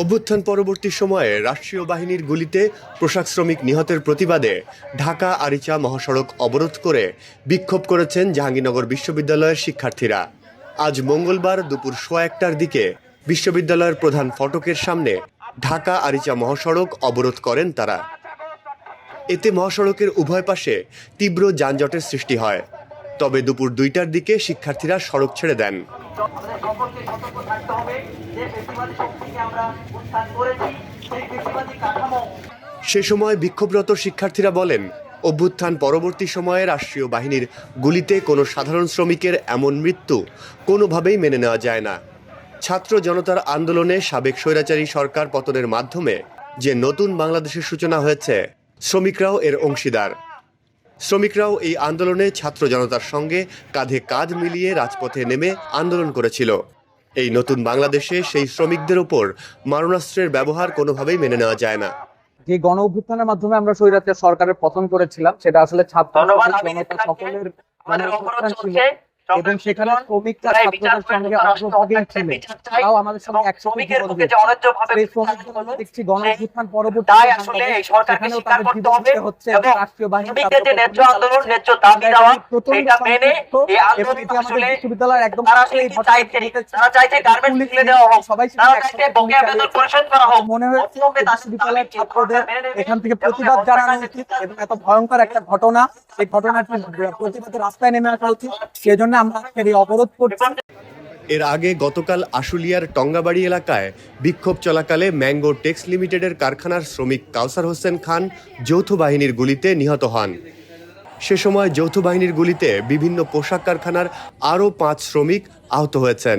অভ্যুত্থান পরবর্তী সময়ে রাষ্ট্রীয় বাহিনীর গুলিতে পোশাক শ্রমিক নিহতের প্রতিবাদে ঢাকা আরিচা মহাসড়ক অবরোধ করে বিক্ষোভ করেছেন জাহাঙ্গীরনগর বিশ্ববিদ্যালয়ের শিক্ষার্থীরা। আজ মঙ্গলবার দুপুর সোয়া একটার দিকে বিশ্ববিদ্যালয়ের প্রধান ফটকের সামনে ঢাকা আরিচা মহাসড়ক অবরোধ করেন তারা। এতে মহাসড়কের উভয় পাশে তীব্র যানজটের সৃষ্টি হয়। তবে দুপুর দুইটার দিকে শিক্ষার্থীরা সড়ক ছেড়ে দেন। সে সময় বিক্ষোভরত শিক্ষার্থীরা বলেন, অভ্যুত্থান পরবর্তী সময়ে রাষ্ট্রীয় বাহিনীর গুলিতে কোনো সাধারণ শ্রমিকের এমন মৃত্যু কোনোভাবেই মেনে নেওয়া যায় না। ছাত্র জনতার আন্দোলনে সাবেক স্বৈরাচারী সরকার পতনের মাধ্যমে যে নতুন বাংলাদেশের সূচনা হয়েছে, শ্রমিকরাও এর অংশীদার। শ্রমিকরাও এই আন্দোলনে ছাত্র জনতার সঙ্গে কাঁধে কাঁধ মিলিয়ে রাজপথে নেমে আন্দোলন করেছিল। এই নতুন বাংলাদেশে সেই শ্রমিকদের উপর মারণাস্ত্রের ব্যবহার কোনোভাবেই মেনে নেওয়া যায় না। যে গণ অভ্যুত্থানের মাধ্যমে আমরা সৈরাতে সরকারের পতন করেছিলাম সেটা আসলে ছাত্র সকলের আমাদের এবং সেখানে শ্রমিকরা ছাত্রদের সঙ্গে রাষ্ট্র ছিল তাও আমাদের সঙ্গে এবং শ্রমিকের বুকে যে। অন্যায্যভাবে দেখছি গণ সেই- অভ্যুত্থান পরবর্তী তাই আসলে এই সরকারকে স্বীকার করতে হবে হচ্ছে রাষ্ট্রীয় বাহিনী শ্রমিকদের যে ন্যায্য আন্দোলন। ন্যায্য দাবি দেওয়া সেটা মেনে এই আন্দোলন আসলে বিশ্ববিদ্যালয়ের একদম তারা আসলে চাইছে তারা চাইছে গার্মেন্টস খুলে দেওয়া হোক সবাই তারা একসাথে বকেয়া বেতন। পরিশোধ করা হোক মনে হয়েছে বিশ্ববিদ্যালয়ের ছাত্রদের এখান থেকে প্রতিবাদ জানানো উচিত এবং এত ভয়ঙ্কর একটা ঘটনা এই ঘটনাটি প্রতিবাদে রাস্তায় নেমে আসা উচিত সেজন্য অবরোধ এর আগে গতকাল আশুলিয়ার টঙ্গাবাড়ি এলাকায় বিক্ষোভ চলাকালে ম্যাঙ্গো টেক্স লিমিটেডের কারখানার শ্রমিক কাউসার হোসেন খান যৌথ বাহিনীর গুলিতে নিহত হন। সে সময় যৌথ বাহিনীর গুলিতে বিভিন্ন পোশাক কারখানার আরও পাঁচ শ্রমিক আহত হয়েছেন।